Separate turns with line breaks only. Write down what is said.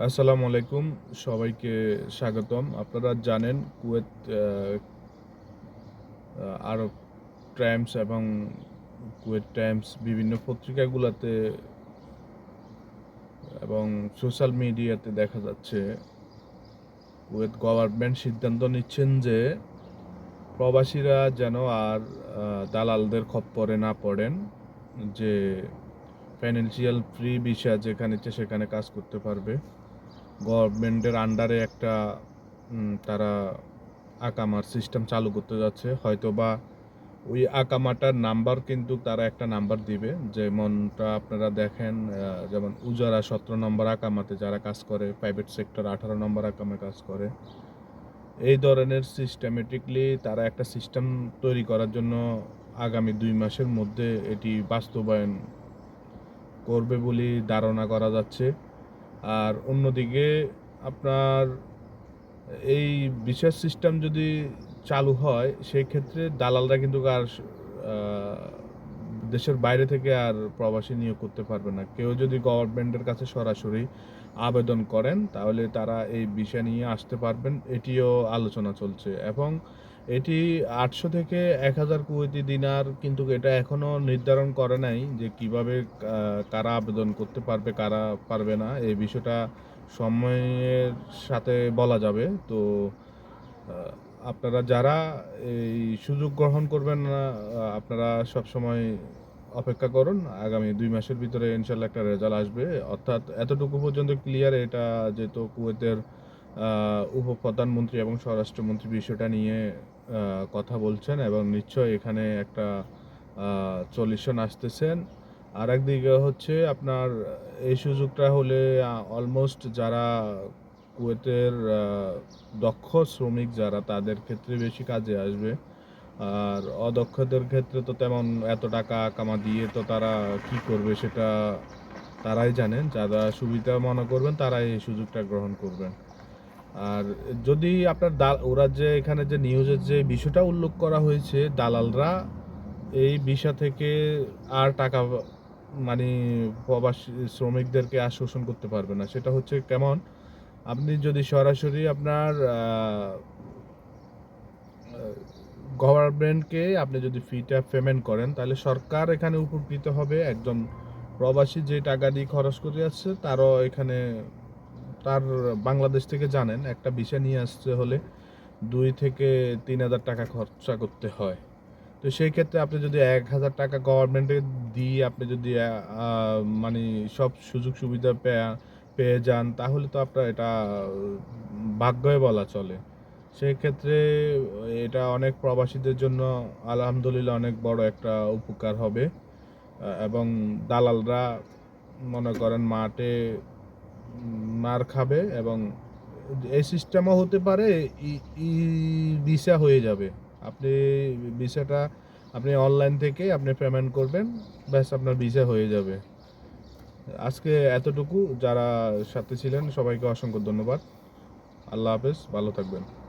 আসসালামু আলাইকুম, সবাইকে স্বাগতম। আপনারা জানেন কুয়েত আরব টাইমস এবং কুয়েত টাইমস বিভিন্ন পত্রিকাগুলোতে এবং সোশ্যাল মিডিয়াতে দেখা যাচ্ছে, কুয়েত গভর্নমেন্ট সিদ্ধান্ত নিচ্ছেন যে প্রবাসীরা যেন আর দালালদের খপ্পরে না পড়েন, যে ফাইন্যান্সিয়াল ফ্রি ভিসা যেখানে সেখানে কাজ করতে পারবে। গভর্নমেন্টের আন্ডারে একটা তারা আকামার সিস্টেম চালু করতে যাচ্ছে। হয়তো বা ওই আকামাটার নাম্বার কিন্তু তারা একটা নাম্বার দিবে। যেমনটা আপনারা দেখেন যেমন উজারা সতেরো নম্বর আকামাতে যারা কাজ করে প্রাইভেট সেক্টর আঠারো নম্বর আকামে কাজ করে। এই ধরনের সিস্টেমেটিকলি তারা একটা সিস্টেম তৈরি করার জন্য আগামী দুই মাসের মধ্যে এটি বাস্তবায়ন করবে বলে ধারণা করা যাচ্ছে। আর অন্যদিকে আপনার এই বিশেষ সিস্টেম যদি চালু হয়, সেই ক্ষেত্রে দালালরা কিন্তু আর দেশের বাইরে থেকে আর প্রবাসী নিয়োগ করতে পারবে না। কেউ যদি গভর্নমেন্টের কাছে সরাসরি আবেদন করেন, তাহলে তারা এই বিষয় নিয়ে আসতে পারবেন। এটিও আলোচনা চলছে। এবং এটি আটশো থেকে এক হাজার কুয়েতি দিনার, কিন্তু এটা এখনও নির্ধারণ করে নাই যে কীভাবে কারা আবেদন করতে পারবে, কারা পারবে না। এই বিষয়টা সময়ের সাথে বলা যাবে। তো আপনারা যারা এই সুযোগ গ্রহণ করবেন না আপনারা সব সময় অপেক্ষা করুন। আগামী দুই মাসের ভিতরে ইনশাল্লাহ একটা রেজাল্ট আসবে। অর্থাৎ এতটুকু পর্যন্ত ক্লিয়ার এটা যেহেতু কুয়েতের উপপ্রধানমন্ত্রী এবং স্বরাষ্ট্রমন্ত্রী বিষয়টা নিয়ে কথা বলছেন এবং নিশ্চয় এখানে একটা সলিউশন আসতেছেন। আর একদিকে হচ্ছে আপনার এই সুযোগটা হলে অলমোস্ট যারা কুয়েতের দক্ষ শ্রমিক যারা তাদের ক্ষেত্রে বেশি কাজে আসবে। আর অদক্ষদের ক্ষেত্রে তো তেমন এত টাকা কামা দিয়ে তো তারা কি করবে সেটা তারাই জানেন। যারা সুবিধা মনে করবেন তারাই এই সুযোগটা গ্রহণ করবেন। আর যদি আপনার দা ওরা যে এখানে যে নিউজের যে বিষয়টা উল্লেখ করা হয়েছে, দালালরা এই বিষয় থেকে আর টাকা মানে প্রবাসী শ্রমিকদেরকে আর শোষণ করতে পারবে না। সেটা হচ্ছে কেমন? আপনি যদি সরাসরি আপনার গভর্নমেন্টকে আপনি যদি ফিটা পেমেন্ট করেন, তাহলে সরকার এখানে উপকৃত হবে। একজন প্রবাসী যে টাকা দিয়ে খরচ করে আসছে তারও এখানে তার বাংলাদেশ থেকে জানেন, একটা বিষয় নিয়ে আসতে হলে দুই থেকে তিন হাজার টাকা খরচা করতে হয়। তো সেই ক্ষেত্রে আপনি যদি এক হাজার টাকা গভর্নমেন্টে দিয়ে আপনি যদি মানে সব সুযোগ সুবিধা পেয়ে পেয়ে যান, তাহলে তো আপনার এটা ভাগ্যই বলা চলে। সেই ক্ষেত্রে এটা অনেক প্রবাসীদের জন্য আলহামদুলিল্লাহ অনেক বড় একটা উপকার হবে। এবং দালালরা মনে করেন মাঠে মার খাবে এবং এই সিস্টেমও হতে পারে, ই- ভিসা হয়ে যাবে। আপনি ভিসাটা, আপনি অনলাইন থেকে আপনি পেমেন্ট করবেন, ব্যাস আপনার ভিসা হয়ে যাবে। আজকে এতটুকু, যারা সাথে ছিলেন সবাইকে অসংখ্য ধন্যবাদ। আল্লাহ হাফেজ, ভালো থাকবেন।